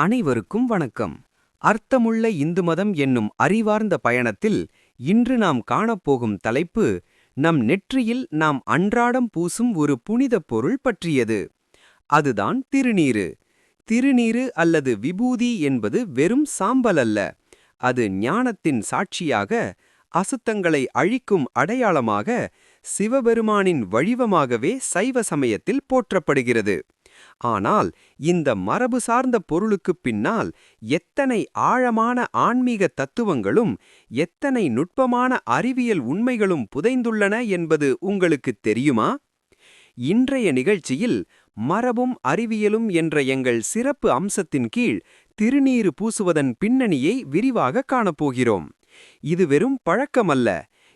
அனைவருக்கும் வணக்கம். அர்த்தமுள்ள இந்து மதம் என்னும் அறிவார்ந்த பயணத்தில் இன்று நாம் காணப்போகும் தலைப்பு நம் நெற்றியில் நாம் அன்றாடம் பூசும் ஒரு புனித பொருள் பற்றியது. அதுதான் திருநீறு திருநீறு அல்லது விபூதி என்பது வெறும் சாம்பல் அல்ல. அது ஞானத்தின் சாட்சியாக அசுத்தங்களை அழிக்கும் அடையாளமாக சிவபெருமானின் வடிவமாகவே சைவ சமயத்தில் போற்றப்படுகிறது. ஆனால் இந்த மரபு சார்ந்த பொருளுக்குப் பின்னால் எத்தனை ஆழமான ஆன்மீக தத்துவங்களும் எத்தனை நுட்பமான அறிவியல் உண்மைகளும் புதைந்துள்ளன என்பது உங்களுக்குத் தெரியுமா? இன்றைய நிகழ்ச்சியில் மரபும் அறிவியலும் என்ற எங்கள் சிறப்பு அம்சத்தின் கீழ் திருநீறு பூசுவதன் பின்னணியை விரிவாக காணப்போகிறோம். இது வெறும் பழக்கமல்ல.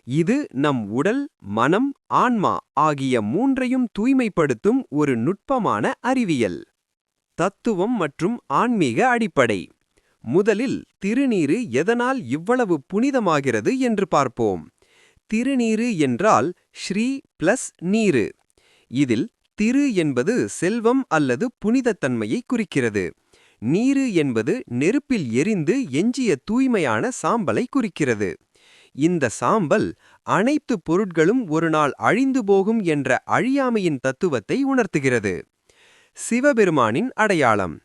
இது நம் உடல் மனம் ஆன்மா ஆகிய மூன்றையும் தூய்மைப்படுத்தும் ஒரு நுட்பமான அறிவியல். தத்துவம் மற்றும் ஆன்மீக அடிப்படை. முதலில் திருநீறு எதனால் இவ்வளவு புனிதமாகிறது என்று பார்ப்போம். திருநீறு என்றால் ஸ்ரீ பிளஸ் நீரு. இதில் திரு என்பது செல்வம் அல்லது புனிதத்தன்மையை குறிக்கிறது. நீரு என்பது நெருப்பில் எரிந்து எஞ்சிய தூய்மையான சாம்பலை குறிக்கிறது. இந்த சாம்பல் அனைத்து பொருட்களும் ஒரு நாள் அழிந்து போகும் என்ற அழியாமையின் தத்துவத்தை உணர்த்துகிறது. சிவபெருமானின் அடையாளம்.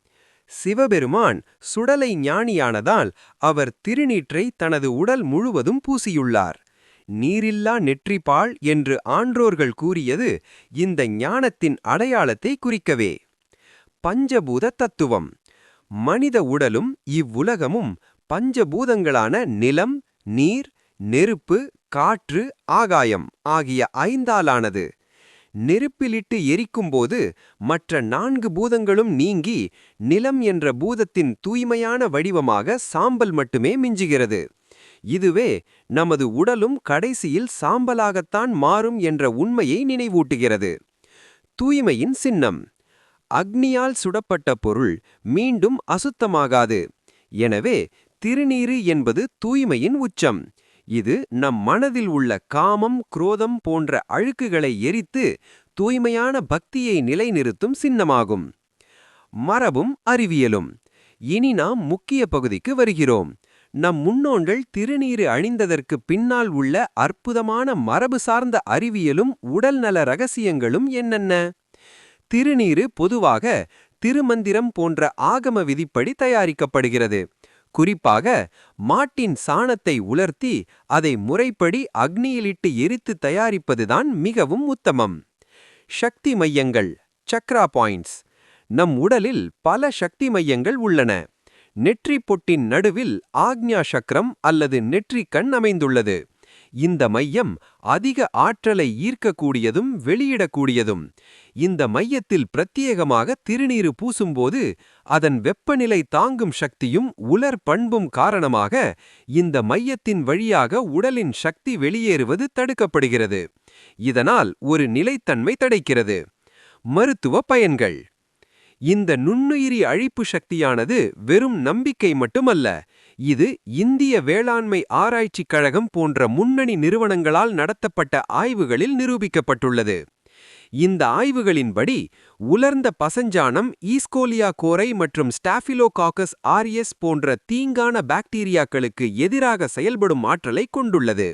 சிவபெருமான் சுடலை ஞானியானதால் அவர் திருநீற்றை தனது உடல் முழுவதும் பூசியுள்ளார். நீரில்லா நெற்றிப்பாள் என்று ஆன்றோர்கள் கூறியது இந்த ஞானத்தின் அடையாளத்தை குறிக்கவே. பஞ்சபூத தத்துவம். மனித உடலும் இவ்வுலகமும் பஞ்சபூதங்களான நிலம் நீர் நெருப்பு காற்று ஆகாயம் ஆகிய ஐந்தாலானது. நெருப்பிலிட்டு எரிக்கும்போது மற்ற நான்கு பூதங்களும் நீங்கி நிலம் என்ற பூதத்தின் தூய்மையான வடிவமாக சாம்பல் மட்டுமே மிஞ்சுகிறது. இதுவே நமது உடலும் கடைசியில் சாம்பலாகத்தான் மாறும் என்ற உண்மையை நினைவூட்டுகிறது. தூய்மையின் சின்னம். அக்னியால் சுடப்பட்ட பொருள் மீண்டும் அசுத்தமாகாது. எனவே திருநீறு என்பது தூய்மையின் உச்சம். இது நம் மனதில் உள்ள காமம் குரோதம் போன்ற அழுக்குகளை எரித்து தூய்மையான பக்தியை நிலைநிறுத்தும் சின்னமாகும். மரபும் அறிவியலும். இனி நாம் முக்கிய பகுதிக்கு வருகிறோம். நம் முன்னோன்கள் திருநீறு அணிந்ததற்கு பின்னால் உள்ள அற்புதமான மரபு சார்ந்த அறிவியலும் உடல்நல ரகசியங்களும் என்னென்ன? திருநீறு பொதுவாக திருமந்திரம் போன்ற ஆகம விதிப்படி தயாரிக்கப்படுகிறது. குறிப்பாக மாட்டின் சாணத்தை உலர்த்தி அதை முறைப்படி அக்னியிலிட்டு எரித்து தயாரிப்பதுதான் மிகவும் உத்தமம். சக்தி மையங்கள் சக்ரா பாயிண்ட்ஸ். நம் உடலில் பல சக்தி மையங்கள் உள்ளன. நெற்றி பொட்டின் நடுவில் ஆக்ஞா சக்கரம் அல்லது நெற்றி கண் அமைந்துள்ளது. இந்த மையம் அதிக ஆற்றலை ஈர்க்கக்கூடியதும் வெளியிடக்கூடியதும். இந்த மையத்தில் பிரத்யேகமாக திருநீறு பூசும்போது அதன் வெப்பநிலை தாங்கும் சக்தியும் உலர் பண்பும் காரணமாக இந்த மையத்தின் வழியாக உடலின் சக்தி வெளியேறுவது தடுக்கப்படுகிறது. இதனால் ஒரு நிலைத்தன்மை தடைக்கிறது. மருத்துவ பயன்கள். இந்த நுண்ணுயிரி அழிப்பு சக்தியானது வெறும் நம்பிக்கை மட்டுமல்ல இது இந்திய வேளாண்மை ஆராய்ச்சிக் கழகம் போன்ற முன்னணி நிறுவனங்களால் நடத்தப்பட்ட ஆய்வுகளில் நிரூபிக்கப்பட்டுள்ளது. இந்த ஆய்வுகளின்படி உலர்ந்த பசஞ்சானம் ஈஸ்கோலியா கோரை மற்றும் ஸ்டாஃபிலோகாக்கஸ் ஆரியஸ் போன்ற தீங்கான பாக்டீரியாக்களுக்கு எதிராக செயல்படும் ஆற்றலை கொண்டுள்ளது.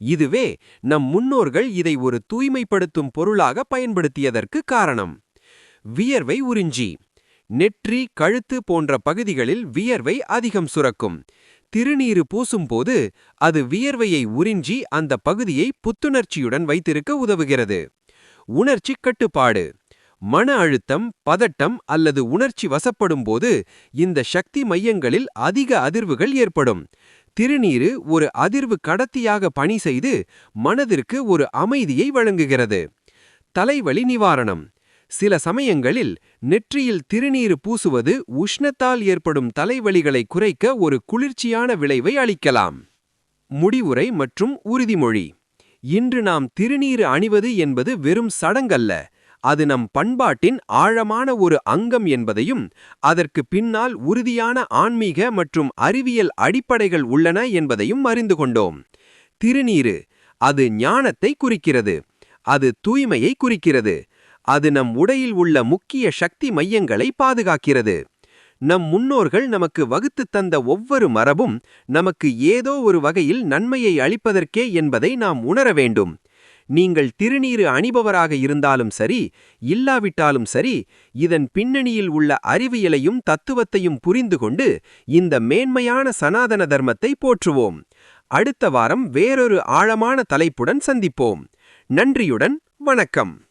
இதுவே நம் முன்னோர்கள் இதை ஒரு தூய்மைப்படுத்தும் பொருளாக பயன்படுத்தியதற்கு காரணம். வியர்வை உறிஞ்சி. நெற்றி கழுத்து போன்ற பகுதிகளில் வியர்வை அதிகம் சுரக்கும். திருநீறு பூசும்போது அது வியர்வையை உறிஞ்சி அந்த பகுதியை புத்துணர்ச்சியுடன் வைத்திருக்க உதவுகிறது. உணர்ச்சி கட்டுப்பாடு. மன அழுத்தம் பதட்டம் அல்லது உணர்ச்சி வசப்படும்போது இந்த சக்தி மையங்களில் அதிக அதிர்வுகள் ஏற்படும். திருநீரு ஒரு அதிர்வு கடத்தியாக பணி செய்து மனதிற்கு ஒரு அமைதியை வழங்குகிறது. தலைவலி நிவாரணம். சில சமயங்களில் நெற்றியில் திருநீர் பூசுவது உஷ்ணத்தால் ஏற்படும் தலைவலிகளை குறைக்க ஒரு குளிர்ச்சியான விளைவை அளிக்கலாம். முடிவுரை மற்றும் உறுதிமொழி. இன்று நாம் திருநீர் அணிவது என்பது வெறும் சடங்கல்ல அது நம் பண்பாட்டின் ஆழமான ஒரு அங்கம் என்பதையும் அதற்கு பின்னால் உறுதியான ஆன்மீக மற்றும் அறிவியல் அடிப்படைகள் உள்ளன என்பதையும் அறிந்து கொண்டோம். திருநீரு அது ஞானத்தை குறிக்கிறது அது தூய்மையை குறிக்கிறது அது நம் உடையில் உள்ள முக்கிய சக்தி மையங்களை பாதுகாக்கிறது. நம் முன்னோர்கள் நமக்கு வகுத்துத் தந்த ஒவ்வொரு மரபும் நமக்கு ஏதோ ஒரு வகையில் நன்மையை அளிப்பதற்கே என்பதை நாம் உணர வேண்டும். நீங்கள் திருநீறு அணிபவராக இருந்தாலும் சரி இல்லாவிட்டாலும் சரி இதன் பின்னணியில் உள்ள அறிவியலையும் தத்துவத்தையும் புரிந்து கொண்டு இந்த மேன்மையான சனாதன தர்மத்தை போற்றுவோம். அடுத்த வாரம் வேறொரு ஆழமான தலைப்புடன் சந்திப்போம். நன்றியுடன் வணக்கம்.